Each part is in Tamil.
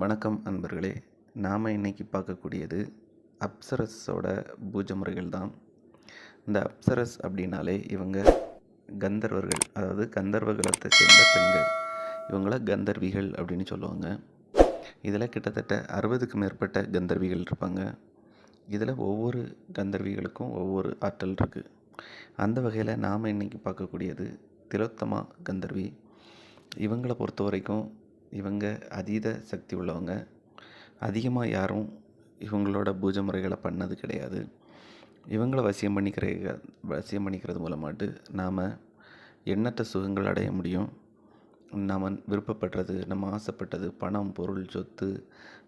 வணக்கம் அன்பர்களே நாம் இன்னைக்கு பார்க்கக்கூடியது அப்சரஸோட பூஜை முறைகள் தான் இந்த அப்சரஸ் அப்படின்னாலே இவங்க கந்தர்வர்கள் அதாவது கந்தர்வ குலத்தை சேர்ந்த பெண்கள். இவங்கள கந்தர்விகள் அப்படின்னு சொல்லுவாங்க. இதில் கிட்டத்தட்ட அறுபதுக்கு மேற்பட்ட கந்தர்விகள் இருப்பாங்க. இதில் ஒவ்வொரு கந்தர்விகளுக்கும் ஒவ்வொரு ஆற்றல் இருக்குது அந்த வகையில் நாம் இன்னைக்கு பார்க்கக்கூடியது திலோத்தமா கந்தர்வி. இவங்களை பொறுத்த வரைக்கும் இவங்க அதீத சக்தி உள்ளவங்க. அதிகமாக யாரும் இவங்களோட பூஜை முறைகளை பண்ணது கிடையாது. இவங்களை வசியம் பண்ணிக்கிற வசியம் பண்ணிக்கிறது மூலமாட்டு நாம் எண்ணற்ற சுகங்கள் அடைய முடியும். நாம் விருப்பப்படுறது நம்ம ஆசைப்பட்டது பணம் பொருள் சொத்து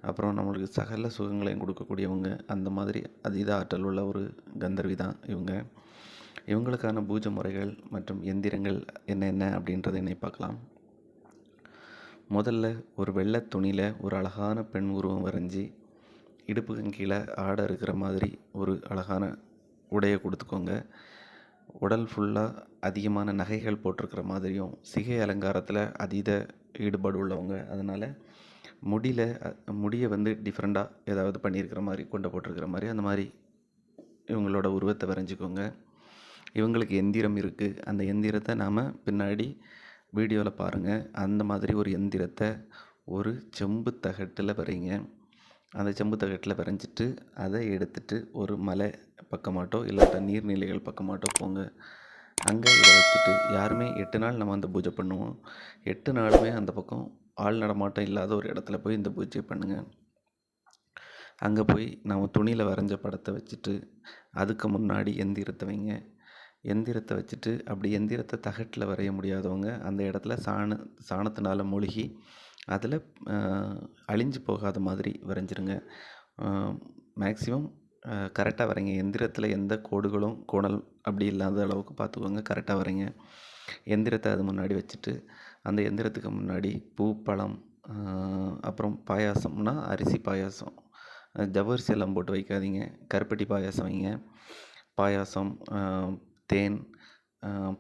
அப்புறம் நம்மளுக்கு சகல சுகங்களையும் கொடுக்கக்கூடியவங்க அந்த மாதிரி அதீத ஆற்றல் உள்ள ஒரு கந்தர்வி தான் இவங்க. இவங்களுக்கான பூஜை முறைகள் மற்றும் எந்திரங்கள் என்னென்ன அப்படின்றத என்னை பார்க்கலாம். முதல்ல ஒரு வெள்ளை துணியில் ஒரு அழகான பெண் உருவம் வரைஞ்சி இடுப்புக்கும் கீழே ஆடை இருக்கிற மாதிரி ஒரு அழகான உடையை கொடுத்துக்கோங்க. உடல் ஃபுல்லாக அதிகமான நகைகள் போட்டிருக்கிற மாதிரியும் சிகை அலங்காரத்தில் அதீத ஈடுபாடு உள்ளவங்க. அதனால் முடியில் முடியை வந்து டிஃப்ரெண்ட்டாக ஏதாவது பண்ணியிருக்கிற மாதிரி கொண்டு போட்டிருக்கிற மாதிரி அந்த மாதிரி இவங்களோட உருவத்தை வரைஞ்சிக்கோங்க. இவங்களுக்கு எந்திரம் இருக்குது அந்த எந்திரத்தை நாம் பின்னாடி வீடியோவில் பாருங்கள் அந்த மாதிரி ஒரு எந்திரத்தை ஒரு செம்பு தகட்டில் வரைங்க அந்த செம்பு தகட்டில் வரைஞ்சிட்டு அதை எடுத்துட்டு ஒரு மலை பக்கமாட்டோ இல்லாட்டா நீர்நிலைகள் பக்கமாட்டோ போங்க. அங்கே இதை வச்சுட்டு யாருமே எட்டு நாள் நம்ம அந்த பூஜை பண்ணுவோம். எட்டு நாளுமே அந்த பக்கம் ஆள் நடமாட்டம் இல்லாத ஒரு இடத்துல போய் இந்த பூஜை பண்ணுங்கள் அங்கே போய் நம்ம துணியில் வரைஞ்ச படத்தை வச்சுட்டு அதுக்கு முன்னாடி எந்திரத்தை வைங்க. எந்திரத்தை வச்சுட்டு அப்படி எந்திரத்தை தகட்டில் வரைய முடியாதவங்க அந்த இடத்துல சாண சாணத்தினால் மூழ்கி அதில் அழிஞ்சு போகாத மாதிரி வரைஞ்சிருங்க. மேக்ஸிமம் கரெக்டாக வரைங்க. எந்திரத்தில் எந்த கோடுகளும் கோணல் அப்படி இல்லாத அளவுக்கு பார்த்துக்கோங்க. கரெக்டாக வரைங்க. எந்திரத்தை அது முன்னாடி வச்சுட்டு அந்த எந்திரத்துக்கு முன்னாடி பூ பழம் அப்புறம் பாயாசம்னா அரிசி பாயாசம். ஜவ்வரிசி எல்லாம் போட்டு வைக்காதீங்க. கருப்பட்டி பாயாசம் வைங்க. பாயாசம் தேன்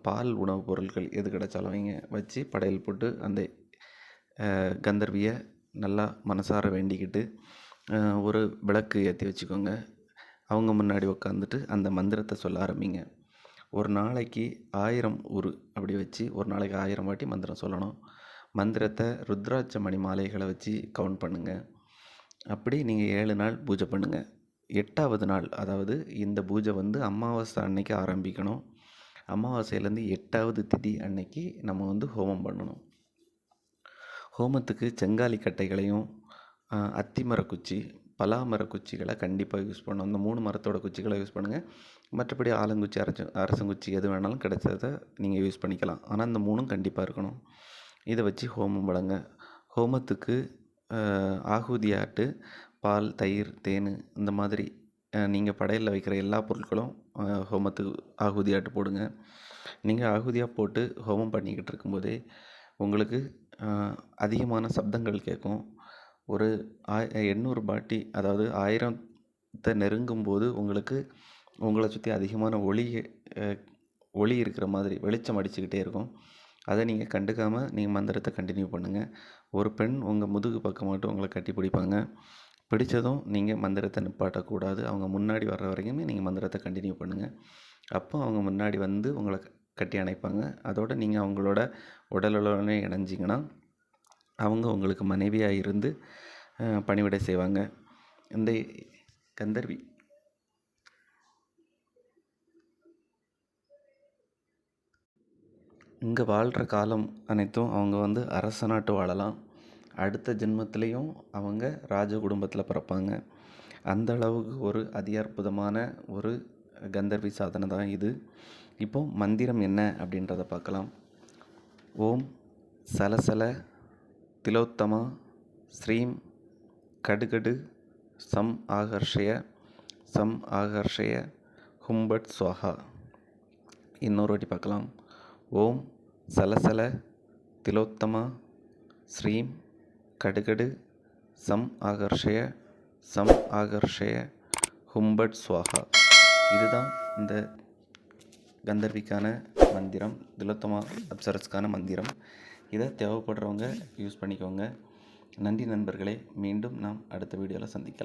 பால் உணவுப் பொருட்கள் எது கிடைச்சாலும் அவங்க வச்சு படையல் போட்டு அந்த கந்தர்வியை நல்லா மனசார வேண்டிக்கிட்டு ஒரு விளக்கு ஏற்றி வச்சுக்கோங்க. அவங்க முன்னாடி உட்காந்துட்டு அந்த மந்திரத்தை சொல்ல ஆரம்பிங்க. ஒரு நாளைக்கு ஆயிரம் உரு அப்படி வச்சு ஒரு நாளைக்கு ஆயிரம் வாட்டி மந்திரம் சொல்லணும். மந்திரத்தை ருத்ராட்ச மணி மாலைகளை வச்சு கவுண்ட் பண்ணுங்கள் அப்படி நீங்கள் ஏழு நாள் பூஜை பண்ணுங்கள் எட்டாவது நாள் அதாவது இந்த பூஜை வந்து அமாவாசை அன்னைக்கு ஆரம்பிக்கணும். அமாவாசையிலேருந்து எட்டாவது திதி அன்னைக்கு நம்ம வந்து ஹோமம் பண்ணணும். ஹோமத்துக்கு செங்காலி கட்டைகளையும் அத்திமரக்குச்சி பலா மரக்குச்சிகளை குச்சிகளை கண்டிப்பாக யூஸ் பண்ணணும். இந்த மூணு மரத்தோட குச்சிகளை யூஸ் பண்ணுங்கள் மற்றபடி ஆலங்குச்சி அரச அரசங்குச்சி எது வேணாலும் கிடைச்சதை நீங்கள் யூஸ் பண்ணிக்கலாம். ஆனால் இந்த மூணும் கண்டிப்பாக இருக்கணும். இதை வச்சு ஹோமம் வழங்க. ஹோமத்துக்கு ஆகுதியாட்டு பால் தயிர் தேன் இந்த மாதிரி நீங்கள் படையலில் வைக்கிற எல்லா பொருட்களும் ஹோமத்துக்கு ஆகுதியாட்டு போடுங்க. நீங்கள் ஆகுதியாக போட்டு ஹோமம் பண்ணிக்கிட்டு இருக்கும்போதே உங்களுக்கு அதிகமான சப்தங்கள் கேட்கும். ஒரு ஆய் எண்ணூறு பாட்டி அதாவது ஆயிரத்தை நெருங்கும்போது உங்களுக்கு உங்களை சுற்றி அதிகமான ஒளி ஒளி இருக்கிற மாதிரி வெளிச்சம் அடிச்சுக்கிட்டே இருக்கும். அதை நீங்கள் கண்டுக்காமல் நீங்கள் மந்திரத்தை கண்டினியூ பண்ணுங்கள் ஒரு பெண் உங்கள் முதுகு பக்கம் மட்டும் உங்களை கட்டி பிடிப்பாங்க. பிடித்ததும் நீங்கள் மந்திரத்தை நிப்பாட்டக்கூடாது. அவங்க முன்னாடி வர்ற வரைக்குமே நீங்கள் மந்திரத்தை கண்டினியூ பண்ணுங்கள் அப்போ அவங்க முன்னாடி வந்து உங்களை கட்டி அணைப்பாங்க. அதோடு நீங்கள் அவங்களோட உடலுடனே இணைஞ்சிங்கன்னா அவங்க உங்களுக்கு மனைவியாக இருந்து பணிவிடை செய்வாங்க. இந்த கந்தர்வி. இங்கே வாழ்கிற காலம் அனைத்தும் அவங்க வந்து அரச நாட்டு வாழலாம். அடுத்த ஜென்மத்திலையும் அவங்க ராஜ குடும்பத்தில் பிறப்பாங்க. அந்த அளவுக்கு ஒரு அதி ஒரு கந்தர்வி சாதனை தான் இது. இப்போ மந்திரம் என்ன அப்படின்றத பார்க்கலாம். ஓம் சலசல திலோத்தமா ஸ்ரீம் கடுகடு சம் ஆகர்ஷய சம் ஆகர்ஷய ஹும்பட் சுவாஹா. இன்னொரு வாட்டி பார்க்கலாம். ஓம் சலசல திலோத்தமா ஸ்ரீம் கடுகடு சம் ஆகர்ஷய சம் ஆகர்ஷய ஹும்பட் ஸ்வாகா இதுதான் இந்த கந்தர்விக்கான மந்திரம் திலோத்தமா அப்சரஸ்க்கான மந்திரம். இதை தேவைப்படுறவங்க யூஸ் பண்ணிக்கோங்க. நன்றி நண்பர்களே மீண்டும் நாம் அடுத்த வீடியோவில் சந்திக்கலாம்.